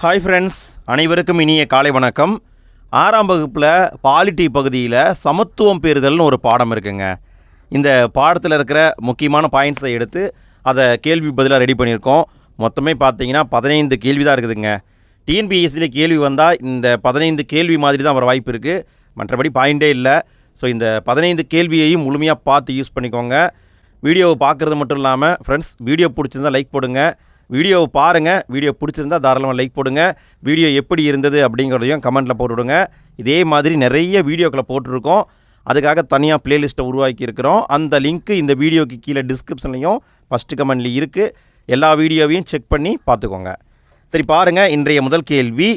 Hi friends அனைவருக்கும் இனிய காலை வணக்கம். ஆறாம் வகுப்பில் பாலிட்டி பகுதியில் சமத்துவம் பெறுதல்னு ஒரு பாடம் இருக்குங்க. இந்த பாடத்தில் இருக்கிற முக்கியமான பாயிண்ட்ஸை எடுத்து அதை கேள்வி பதிலாக ரெடி பண்ணியிருக்கோம். மொத்தமே பார்த்தீங்கன்னா பதினைந்து கேள்வி தான் இருக்குதுங்க. டிஎன்பிஎஸ்சியில் கேள்வி வந்தால் இந்த பதினைந்து கேள்வி மாதிரி தான் வர வாய்ப்பு இருக்குது மற்றபடி பாயிண்டே இல்லை. ஸோ இந்த பதினைந்து கேள்வியையும் முழுமையாக பார்த்து யூஸ் பண்ணிக்கோங்க. வீடியோவை பார்க்குறது மட்டும் இல்லாமல் ஃப்ரெண்ட்ஸ் வீடியோ பிடிச்சிருந்தா லைக் போடுங்க. வீடியோவை பாருங்கள் வீடியோ பிடிச்சிருந்தா தாராளமாக லைக் போடுங்க. வீடியோ எப்படி இருந்தது அப்படிங்கிறதையும் கமெண்ட்டில் போட்டுவிடுங்க இதே மாதிரி நிறைய வீடியோக்களை போட்டிருக்கோம். அதுக்காக தனியாக பிளேலிஸ்ட்டை உருவாக்கி இருக்கிறோம். அந்த லிங்க்கு இந்த வீடியோக்கு கீழே டிஸ்கிரிப்ஷன்லையும் ஃபஸ்ட்டு கமெண்ட்லேயும் இருக்குது எல்லா வீடியோவையும் செக் பண்ணி பார்த்துக்கோங்க. சரி பாருங்கள் இன்றைய முதல் கேள்வி.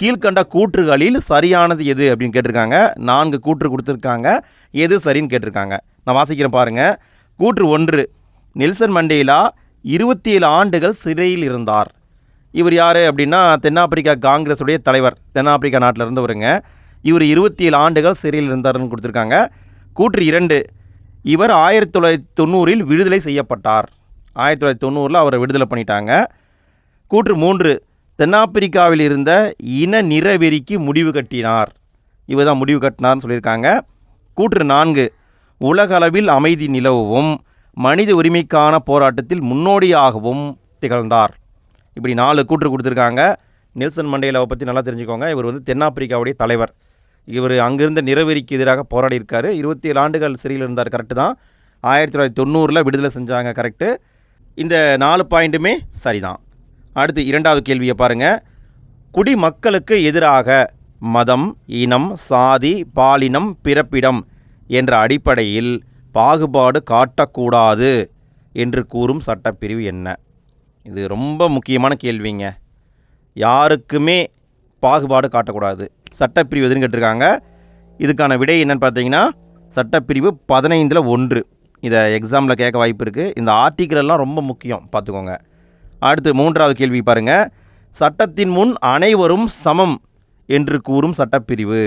கீழ்கண்ட கூற்றுகளில் சரியானது எது அப்படின்னு கேட்டிருக்காங்க. நான்கு கூற்று கொடுத்துருக்காங்க. எது சரின்னு கேட்டிருக்காங்க. நான் வாசிக்கிறேன் பாருங்கள் கூற்று ஒன்று. நெல்சன் மண்டேலா இருபத்தி ஏழு ஆண்டுகள் சிறையில் இருந்தார். இவர் யார் அப்படின்னா தென்னாப்பிரிக்கா காங்கிரஸுடைய தலைவர். தென்னாப்பிரிக்கா நாட்டில் இருந்தவருங்க. இவர் இருபத்தி ஏழு ஆண்டுகள் சிறையில் இருந்தார்னு கொடுத்துருக்காங்க. கூற்று இரண்டு இவர் ஆயிரத்தி தொள்ளாயிரத்தி தொண்ணூறில் விடுதலை செய்யப்பட்டார். ஆயிரத்தி தொள்ளாயிரத்தி தொண்ணூறில் அவரை விடுதலை பண்ணிட்டாங்க. கூற்று மூன்று தென்னாப்பிரிக்காவில் இருந்த இன நிறவெறிக்கு முடிவு கட்டினார். இவர் தான் முடிவு கட்டினார்னு சொல்லியிருக்காங்க. கூற்று நான்கு உலகளவில் அமைதி நிலவும் மனித உரிமைக்கான போராட்டத்தில் முன்னோடியாகவும் திகழ்ந்தார். இப்படி நாலு கூற்று கொடுத்துருக்காங்க. நெல்சன் மண்டேலாவை பற்றி நல்லா தெரிஞ்சுக்கோங்க. இவர் வந்து தென்னாப்பிரிக்காவுடைய தலைவர். இவர் அங்கிருந்த நிறவெறிக்கு எதிராக போராடி இருக்கார் இருபத்தி ஏழு ஆண்டுகள் சிறையில் இருந்தார். கரெக்டு தான். ஆயிரத்தி தொள்ளாயிரத்தி தொண்ணூறில் விடுதலை செஞ்சாங்க. கரெக்டு இந்த நாலு பாயிண்ட்டுமே சரிதான். அடுத்து இரண்டாவது கேள்வியை பாருங்கள் குடிமக்களுக்கு எதிராக மதம் இனம் சாதி பாலினம் பிறப்பிடம் என்ற அடிப்படையில் பாகுபாடு காட்டக்கூடாது என்று கூறும் சட்டப்பிரிவு என்ன? இது ரொம்ப முக்கியமான கேள்விங்க. யாருக்குமே பாகுபாடு காட்டக்கூடாது. சட்டப்பிரிவு எதுன்னு கேட்டிருக்காங்க. இதுக்கான விடை என்னன்னு பார்த்தீங்கன்னா சட்டப்பிரிவு பதினைந்தில் ஒன்று. இதை எக்ஸாமில் கேட்க வாய்ப்பு இருக்குது இந்த ஆர்டிக்கிளெல்லாம் ரொம்ப முக்கியம். பார்த்துக்கோங்க. அடுத்து மூன்றாவது கேள்வி பாருங்கள் சட்டத்தின் முன் அனைவரும் சமம் என்று கூறும் சட்டப்பிரிவு.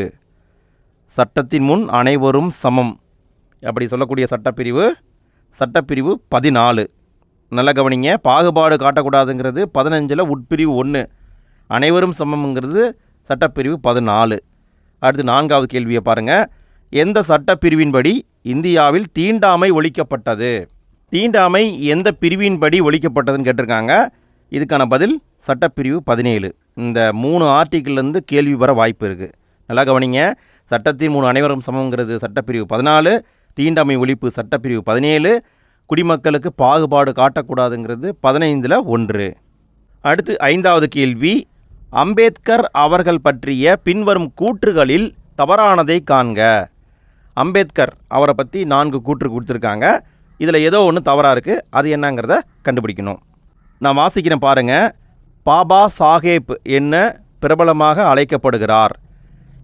சட்டத்தின் முன் அனைவரும் சமம். அப்படி சொல்லக்கூடிய சட்டப்பிரிவு சட்டப்பிரிவு பதினாலு. நல்ல கவனிங்க பாகுபாடு காட்டக்கூடாதுங்கிறது பதினஞ்சில் உட்பிரிவு ஒன்று அனைவரும் சமம்ங்கிறது சட்டப்பிரிவு பதினாலு. அடுத்து நான்காவது கேள்வியை பாருங்கள் எந்த சட்டப்பிரிவின்படி இந்தியாவில் தீண்டாமை ஒழிக்கப்பட்டது? தீண்டாமை எந்த பிரிவின்படி ஒழிக்கப்பட்டதுன்னு கேட்டிருக்காங்க. இதுக்கான பதில் சட்டப்பிரிவு பதினேழு. இந்த மூணு ஆர்டிக்கிள்லேருந்து கேள்வி வர வாய்ப்பு இருக்குது நல்லா கவனிங்க. சட்டத்தின் மூணு அனைவரும் சமங்கிறது சட்டப்பிரிவு பதினாலு. தீண்டாமை ஒழிப்பு சட்டப்பிரிவு பதினேழு குடிமக்களுக்கு பாகுபாடு காட்டக்கூடாதுங்கிறது பதினைந்தில் ஒன்று. அடுத்து ஐந்தாவது கேள்வி அம்பேத்கர் அவர்கள் பற்றிய பின்வரும் கூற்றுகளில் தவறானதை காண்க. அம்பேத்கர் அவரை பற்றி நான்கு கூற்று கொடுத்துருக்காங்க. இதில் ஏதோ ஒன்று தவறாக இருக்குது அது என்னங்கிறத கண்டுபிடிக்கணும். நான் வாசிக்கிறேன் பாருங்கள் பாபா சாஹேப் என்ன பிரபலமாக அழைக்கப்படுகிறார்.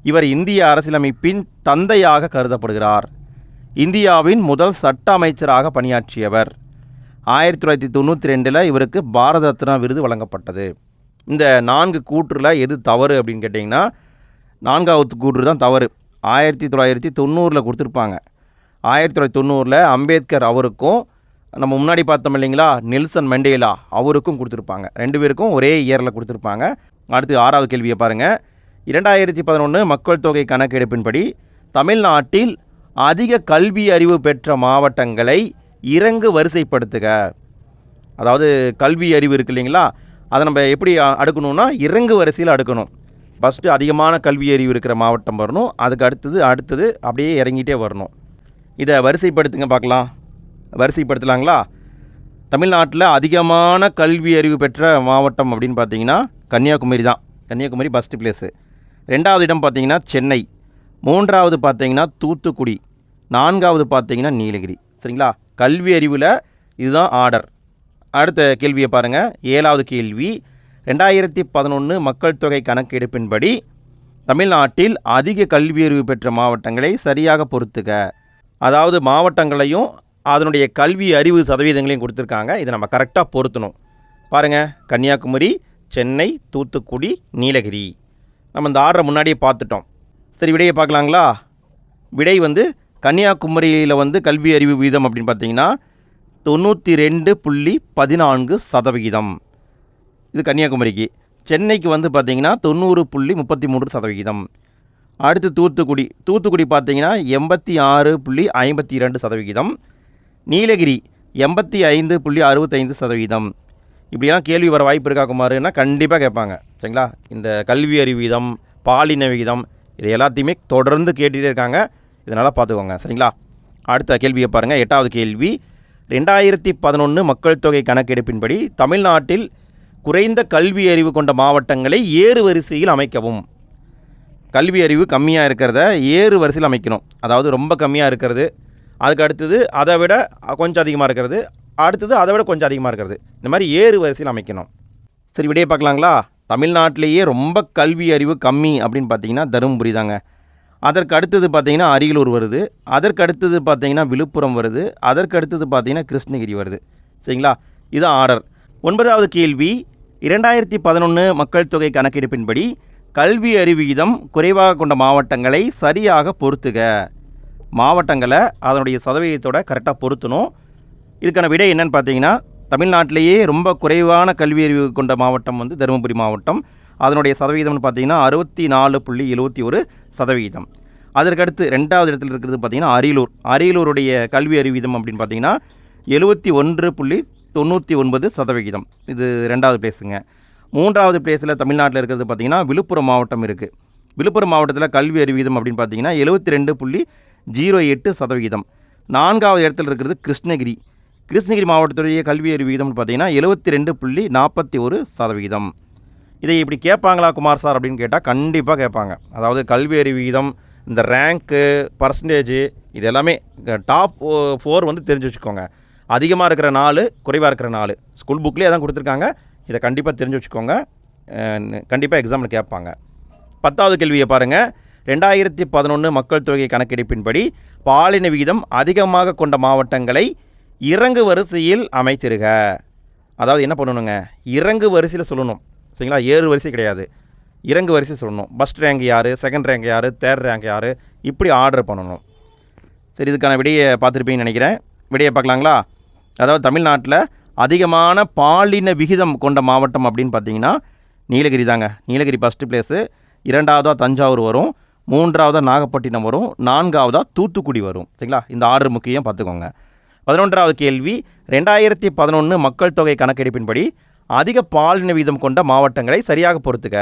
இவர் இந்திய அரசியலமைப்பின் தந்தையாக கருதப்படுகிறார். இந்தியாவின் முதல் சட்ட அமைச்சராக பணியாற்றியவர். ஆயிரத்தி தொள்ளாயிரத்தி தொண்ணூற்றி ரெண்டில் இவருக்கு பாரத ரத்னா விருது வழங்கப்பட்டது. இந்த நான்கு கூற்றில் எது தவறு அப்படின்னு கேட்டிங்கன்னா நான்காவது கூற்று தான் தவறு. ஆயிரத்தி தொள்ளாயிரத்தி தொண்ணூறில் கொடுத்துருப்பாங்க. ஆயிரத்தி தொள்ளாயிரத்தி தொண்ணூறில் அம்பேத்கர் அவருக்கும் நம்ம முன்னாடி பார்த்தோம் இல்லைங்களா நெல்சன் மண்டேலா அவருக்கும் கொடுத்துருப்பாங்க. ரெண்டு பேருக்கும் ஒரே இயரில் கொடுத்துருப்பாங்க. அடுத்து ஆறாவது கேள்வியை பாருங்கள் இரண்டாயிரத்தி பதினொன்று மக்கள் தொகை கணக்கெடுப்பின்படி தமிழ்நாட்டில் அதிக கல்வி அறிவு பெற்ற மாவட்டங்களை இறங்கு வரிசைப்படுத்துக. அதாவது கல்வி அறிவு இருக்கு இல்லைங்களா? அதை நம்ம எப்படி அடுக்கணும்னா இறங்கு வரிசையில் அடுக்கணும். ஃபஸ்ட்டு அதிகமான கல்வி அறிவு இருக்கிற மாவட்டம் வரணும். அதுக்கு அடுத்தது அடுத்தது அப்படியே இறங்கிட்டே வரணும். இதை வரிசைப்படுத்துங்க பார்க்கலாம். வரிசைப்படுத்தலாங்களா? தமிழ்நாட்டில் அதிகமான கல்வி அறிவு பெற்ற மாவட்டம் அப்படின்னு பார்த்தீங்கன்னா கன்னியாகுமரி தான். கன்னியாகுமரி ஃபஸ்ட்டு பிளேஸு ரெண்டாவது இடம் பார்த்தீங்கன்னா சென்னை. மூன்றாவது பார்த்தீங்கன்னா தூத்துக்குடி. நான்காவது பார்த்தீங்கன்னா நீலகிரி. சரிங்களா? கல்வி அறிவில் இதுதான் ஆர்டர் அடுத்த கேள்வியை பாருங்கள் ஏழாவது கேள்வி. ரெண்டாயிரத்தி பதினொன்று மக்கள் தொகை கணக்கெடுப்பின்படி தமிழ்நாட்டில் அதிக கல்வியறிவு பெற்ற மாவட்டங்களை சரியாக பொறுத்துக. அதாவது மாவட்டங்களையும் அதனுடைய கல்வி அறிவு சதவீதங்களையும் கொடுத்துருக்காங்க. இதை நம்ம கரெக்டாக பொருத்தணும். பாருங்கள் கன்னியாகுமரி சென்னை தூத்துக்குடி நீலகிரி. நம்ம இந்த ஆர்டரை முன்னாடியே பார்த்துட்டோம். சரி விடையை பார்க்கலாங்களா? விடை வந்து கன்னியாகுமரியில் வந்து கல்வி அறிவு வீதம் அப்படின்னு பார்த்தீங்கன்னா தொண்ணூற்றி ரெண்டு புள்ளி பதினான்கு சதவிகிதம். இது கன்னியாகுமரிக்கு. சென்னைக்கு வந்து பார்த்தீங்கன்னா தொண்ணூறு புள்ளி முப்பத்தி மூன்று சதவிகிதம். அடுத்து தூத்துக்குடி. தூத்துக்குடி பார்த்தீங்கன்னா எண்பத்தி ஆறு புள்ளி ஐம்பத்தி இரண்டு சதவிகிதம். நீலகிரி எண்பத்தி ஐந்து புள்ளி அறுபத்தைந்து சதவிகிதம். இப்படியெல்லாம் கேள்வி வர வாய்ப்பு இருக்கா குமாருன்னா கண்டிப்பாக கேட்பாங்க. சரிங்களா? இந்த கல்வி அறிவு வீதம் பாலின விகிதம் இது எல்லாத்தையுமே தொடர்ந்து கேட்டுகிட்டே இருக்காங்க. இதனால் பார்த்துக்கோங்க. சரிங்களா? அடுத்த கேள்வியை பாருங்கள் எட்டாவது கேள்வி. ரெண்டாயிரத்தி பதினொன்று மக்கள் தொகை கணக்கெடுப்பின்படி தமிழ்நாட்டில் குறைந்த கல்வி அறிவு கொண்ட மாவட்டங்களை ஏறு வரிசையில் அமைக்கவும். கல்வி அறிவு கம்மியாக இருக்கிறத ஏறு வரிசையில் அமைக்கணும். அதாவது ரொம்ப கம்மியாக இருக்கிறது. அதுக்கு அடுத்தது அதை விட கொஞ்சம் அதிகமாக இருக்கிறது. அடுத்தது அதை விட கொஞ்சம் அதிகமாக இருக்கிறது. இந்த மாதிரி ஏறு வரிசையில் அமைக்கணும். சரி விடையை பார்க்கலாங்களா? தமிழ்நாட்டிலேயே ரொம்ப கல்வி அறிவு கம்மி அப்படின்னு பார்த்தீங்கன்னா தருமபுரி தாங்க. அதற்கு அடுத்தது பார்த்தீங்கன்னா அரியலூர் வருது. அதற்கு அடுத்தது பார்த்தீங்கன்னா விழுப்புரம் வருது. அதற்கு அடுத்தது பார்த்தீங்கன்னா கிருஷ்ணகிரி வருது. சரிங்களா? இது ஆர்டர். ஒன்பதாவது கேள்வி. இரண்டாயிரத்தி பதினொன்று மக்கள் தொகை கணக்கெடுப்பின்படி கல்வி அறிவிகிதம் குறைவாக கொண்ட மாவட்டங்களை சரியாக பொறுத்துக. மாவட்டங்களை அதனுடைய சதவீதத்தோட கரெக்டாக பொருத்தணும். இதுக்கான விடை என்னன்னு பார்த்தீங்கன்னா தமிழ்நாட்டிலேயே ரொம்ப குறைவான கல்வி அறிவு கொண்ட மாவட்டம் வந்து தருமபுரி மாவட்டம். அதனுடைய சதவீதம்னு பார்த்தீங்கன்னா அறுபத்தி நாலு புள்ளி எழுபத்தி ஒரு சதவீதம். அதற்கடுத்து ரெண்டாவது இடத்துல இருக்கிறது பார்த்தீங்கன்னா அரியலூர். அரியலூருடைய கல்வி அறிவீதம் அப்படின்னு பார்த்தீங்கன்னா எழுபத்தி ஒன்று புள்ளி தொண்ணூற்றி ஒன்பது சதவிகிதம் இது ரெண்டாவது பிளேஸுங்க மூன்றாவது பிளேஸில் தமிழ்நாட்டில் இருக்கிறது பார்த்தீங்கன்னா விழுப்புரம் மாவட்டம் இருக்குது விழுப்புரம் மாவட்டத்தில் கல்வி அறிவீதம் அப்படின்னு பார்த்தீங்கன்னா எழுபத்தி ரெண்டு புள்ளி ஜீரோ எட்டு சதவிகிதம் நான்காவது இடத்துல இருக்கிறது கிருஷ்ணகிரி. கிருஷ்ணகிரி மாவட்டத்துடைய கல்வி அறிவு விகிதம்னு பார்த்தீங்கன்னா எழுபத்தி ரெண்டு புள்ளி நாற்பத்தி ஒரு சதவிகிதம் இதை இப்படி கேட்பாங்களா குமார் சார் அப்படின்னு கேட்டால் கண்டிப்பாக கேட்பாங்க. அதாவது கல்வி அறிவு விகிதம் இந்த ரேங்க்கு பர்சன்டேஜ் இது எல்லாமே டாப் ஃபோர் வந்து தெரிஞ்சு வச்சுக்கோங்க. அதிகமாக இருக்கிற நாலு குறைவாக இருக்கிற நாலு. ஸ்கூல் புக்லேயே தான் கொடுத்துருக்காங்க. இதை கண்டிப்பாக தெரிஞ்சு வச்சுக்கோங்க. கண்டிப்பாக எக்ஸாமில் கேட்பாங்க. பத்தாவது கேள்வியை பாருங்கள் ரெண்டாயிரத்தி பதினொன்று மக்கள் தொகை கணக்கெடுப்பின்படி பாலின விகிதம் அதிகமாக கொண்ட மாவட்டங்களை இறங்கு வரிசையில் அமைத்திருக. அதாவது என்ன பண்ணணுங்க? இறங்கு வரிசையில் சொல்லணும். சரிங்களா? ஏறு வரிசை கிடையாது. இறங்கு வரிசை சொல்லணும். ஃபஸ்ட் ரேங்க் யார்? செகண்ட் ரேங்க் யார்? தேர்ட் ரேங்க் யார்? இப்படி ஆர்டர் பண்ணணும். சரி இதுக்கான விடையை பார்த்துருப்பீங்கன்னு நினைக்கிறேன். விடையை பார்க்கலாங்களா? அதாவது தமிழ்நாட்டில் அதிகமான பாலின விகிதம் கொண்ட மாவட்டம் அப்படின்னு பார்த்தீங்கன்னா நீலகிரி தாங்க. நீலகிரி ஃபஸ்ட்டு பிளேஸு இரண்டாவதாக தஞ்சாவூர் வரும். மூன்றாவதாக நாகப்பட்டினம் வரும். நான்காவதாக தூத்துக்குடி வரும். சரிங்களா? இந்த ஆர்டர் முக்கியம் பார்த்துக்கோங்க. பதினொன்றாவது கேள்வி ரெண்டாயிரத்தி பதினொன்று மக்கள் தொகை கணக்கெடுப்பின்படி அதிக பாலின விகிதம் கொண்ட மாவட்டங்களை சரியாக பொறுத்துக்க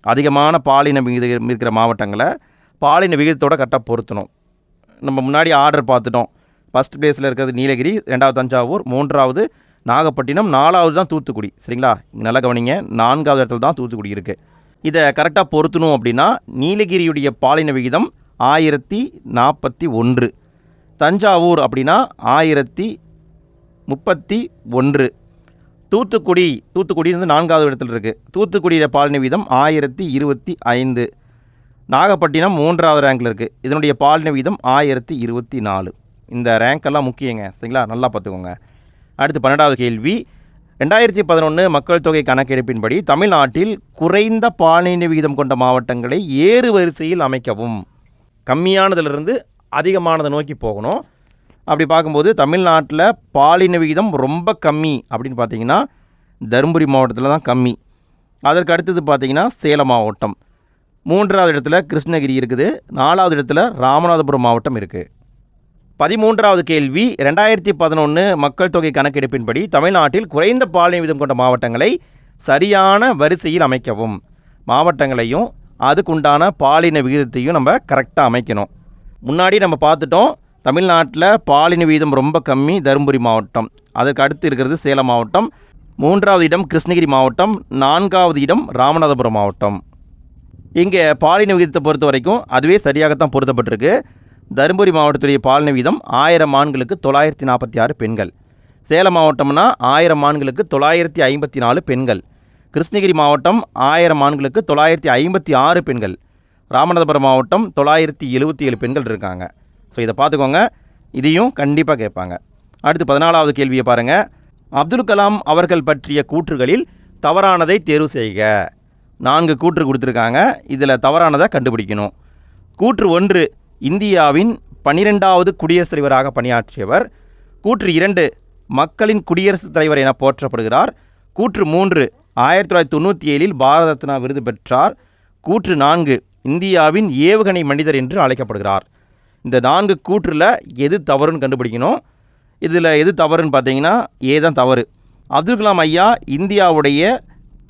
அதிகமான பாலின விகிதம் இருக்கிற மாவட்டங்களை பாலின விகிதத்தோட கரெக்டாக பொருத்தணும். நம்ம முன்னாடி ஆர்டர் பார்த்துட்டோம். ஃபஸ்ட் பிளேஸில் இருக்கிறது நீலகிரி ரெண்டாவது தஞ்சாவூர் மூன்றாவது நாகப்பட்டினம் நாலாவது தான் தூத்துக்குடி. சரிங்களா? நல்லா கவனிங்க. நான்காவது இடத்துல தான் தூத்துக்குடி இருக்குது இதை கரெக்டாக பொருத்தணும் அப்படின்னா நீலகிரியுடைய பாலின விகிதம் ஆயிரத்தி நாற்பத்தி ஒன்று. தஞ்சாவூர் அப்படின்னா ஆயிரத்தி முப்பத்தி ஒன்று. தூத்துக்குடி தூத்துக்குடி வந்து நான்காவது இடத்துல இருக்குது தூத்துக்குடியில் பாலின வீதம் ஆயிரத்தி இருபத்தி ஐந்து. நாகப்பட்டினம் மூன்றாவது ரேங்கில் இருக்குது இதனுடைய பாலின வீதம் ஆயிரத்தி இருபத்தி நாலு. இந்த ரேங்க்கெல்லாம் முக்கியங்க சரிங்களா? நல்லா பார்த்துக்கோங்க. அடுத்து பன்னெண்டாவது கேள்வி. ரெண்டாயிரத்தி பதினொன்று மக்கள் தொகை கணக்கெடுப்பின்படி தமிழ்நாட்டில் குறைந்த பாலின விகிதம் கொண்ட மாவட்டங்களை ஏறு வரிசையில் அமைக்கவும். கம்மியானதிலிருந்து அதிகமானதை நோக்கி போகணும். அப்படி பார்க்கும்போது தமிழ்நாட்டில் பாலின விகிதம் ரொம்ப கம்மி அப்படின்னு பார்த்தீங்கன்னா தருமபுரி மாவட்டத்தில் தான் கம்மி. அதற்கு அடுத்தது பார்த்தீங்கன்னா சேலம் மாவட்டம். மூன்றாவது இடத்துல கிருஷ்ணகிரி இருக்குது. நாலாவது இடத்துல ராமநாதபுரம் மாவட்டம் இருக்குது பதிமூன்றாவது கேள்வி ரெண்டாயிரத்தி பதினொன்று மக்கள் தொகை கணக்கெடுப்பின்படி தமிழ்நாட்டில் குறைந்த பாலின விகிதம் கொண்ட மாவட்டங்களை சரியான வரிசையில் அமைக்கவும். மாவட்டங்களையும் அதுக்குண்டான பாலின விகிதத்தையும் நம்ம கரெக்டாக அமைக்கணும். முன்னாடி நம்ம பார்த்துட்டோம் தமிழ்நாட்டில் பாலின வீதம் ரொம்ப கம்மி தருமபுரி மாவட்டம். அதற்கு அடுத்து இருக்கிறது சேலம் மாவட்டம். மூன்றாவது இடம் கிருஷ்ணகிரி மாவட்டம். நான்காவது இடம் ராமநாதபுரம் மாவட்டம். இங்கே பாலின விகிதத்தை பொறுத்த வரைக்கும் அதுவே சரியாகத்தான் பொருத்தப்பட்டிருக்கு. தருமபுரி மாவட்டத்துடைய பாலின வீதம் ஆயிரம் ஆண்களுக்கு தொள்ளாயிரத்தி நாற்பத்தி ஆறு பெண்கள். சேலம் மாவட்டம்னா ஆயிரம் ஆண்களுக்கு தொள்ளாயிரத்தி ஐம்பத்தி நாலு பெண்கள். கிருஷ்ணகிரி மாவட்டம் ஆயிரம் ஆண்களுக்கு தொள்ளாயிரத்தி ஐம்பத்தி ஆறு பெண்கள். ராமநாதபுரம் மாவட்டம் தொள்ளாயிரத்தி எழுபத்தி ஏழு பெண்கள் இருக்காங்க. ஸோ இதை பார்த்துக்கோங்க. இதையும் கண்டிப்பாக கேட்பாங்க. அடுத்து பதினாலாவது கேள்வியை பாருங்கள் அப்துல் கலாம் அவர்கள் பற்றிய கூற்றுகளில் தவறானதை தேர்வு செய்க. நான்கு கூற்று கொடுத்துருக்காங்க. இதில் தவறானதை கண்டுபிடிக்கணும். கூற்று ஒன்று இந்தியாவின் பன்னிரெண்டாவது குடியரசுத் தலைவராக பணியாற்றியவர். கூற்று இரண்டு மக்களின் குடியரசுத் தலைவர் என போற்றப்படுகிறார். கூற்று மூன்று ஆயிரத்தி தொள்ளாயிரத்தி தொண்ணூற்றி ஏழில் பாரத ரத்னா விருது பெற்றார். கூற்று நான்கு இந்தியாவின் ஏவுகணை மனிதர் என்று அழைக்கப்படுகிறார். இந்த நான்கு கூற்றில் எது தவறுன்னு கண்டுபிடிக்கணும். இதில் எது தவறுன்னு பார்த்தீங்கன்னா ஏ தான் தவறு. அப்துல் கலாம் ஐயா இந்தியாவுடைய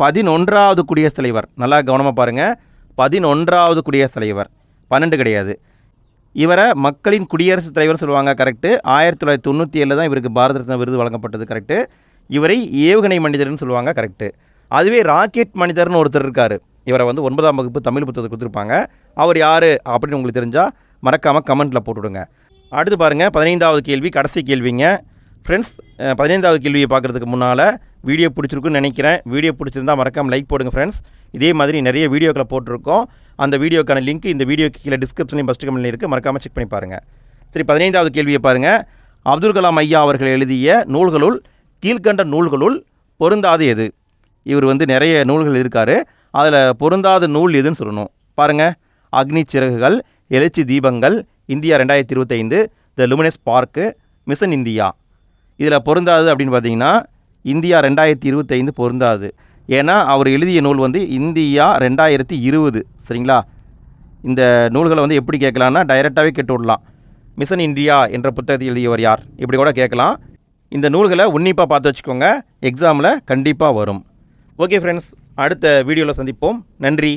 பதினொன்றாவது குடியரசுத் தலைவர். நல்லா கவனமாக பாருங்கள் பதினொன்றாவது குடியரசுத் தலைவர். பன்னெண்டு கிடையாது. இவரை மக்களின் குடியரசுத் தலைவர் சொல்லுவாங்க கரெக்டு ஆயிரத்தி தொள்ளாயிரத்தி தொண்ணூற்றி ஏழில் தான் இவருக்கு பாரத ரத்னா விருது வழங்கப்பட்டது கரெக்டு இவரை ஏவுகணை மனிதர்னு சொல்லுவாங்க கரெக்டு அதுவே ராக்கெட் மனிதர்னு ஒருத்தர் இருக்கார். இவரை வந்து ஒன்பதாம் வகுப்பு தமிழ் புத்தகத்தை கொடுத்துருப்பாங்க. அவர் யார் அப்படின்னு உங்களுக்கு தெரிஞ்சால் மறக்காமல் கமெண்ட்டில் போட்டுவிடுங்க. அடுத்து பாருங்கள் பதினைந்தாவது கேள்வி கடைசி கேள்விங்க. ஃப்ரெண்ட்ஸ் பதினைந்தாவது கேள்வியை பார்க்குறதுக்கு முன்னால் வீடியோ பிடிச்சிருக்குன்னு நினைக்கிறேன். வீடியோ பிடிச்சிருந்தா மறக்காமல் லைக் போடுங்க ஃப்ரெண்ட்ஸ் இதே மாதிரி நிறைய வீடியோக்களை போட்டிருக்கோம். அந்த வீடியோக்கான லிங்க் இந்த வீடியோக்கு கீழே டிஸ்கிரிப்ஷன்லையும் ஃபஸ்ட்டு கமெண்ட்லையும் இருக்குது மறக்காமல் செக் பண்ணி பாருங்கள் சரி பதினைந்தாவது கேள்வியை பாருங்கள் அப்துல் கலாம் ஐயா அவர்கள் எழுதிய நூல்களுள் கீழ்கண்ட நூல்களுள் பொருந்தாது எது? இவர் வந்து நிறைய நூல்கள் இருக்கார். அதில் பொருந்தாத நூல் எதுன்னு சொல்லணும். பாருங்கள் அக்னி சிறகுகள் எழுச்சி தீபங்கள் இந்தியா ரெண்டாயிரத்தி இருபத்தைந்து the luminous park mission India. இதில் பொருந்தாது அப்படின்னு பார்த்தீங்கன்னா இந்தியா ரெண்டாயிரத்தி இருபத்தைந்து பொருந்தாது. ஏன்னா அவர் எழுதிய நூல் வந்து இந்தியா ரெண்டாயிரத்தி இருபது சரிங்களா? இந்த நூல்களை வந்து எப்படி கேட்கலான்னா டைரெக்டாகவே கேட்டு விடலாம். மிஷன் இந்தியா என்ற புத்தகத்தை எழுதியவர் யார்? இப்படி கூட கேட்கலாம். இந்த நூல்களை உன்னிப்பாக பார்த்து வச்சுக்கோங்க. எக்ஸாமில் கண்டிப்பாக வரும். ஓகே ஃப்ரெண்ட்ஸ் அடுத்த வீடியோவில் சந்திப்போம். நன்றி.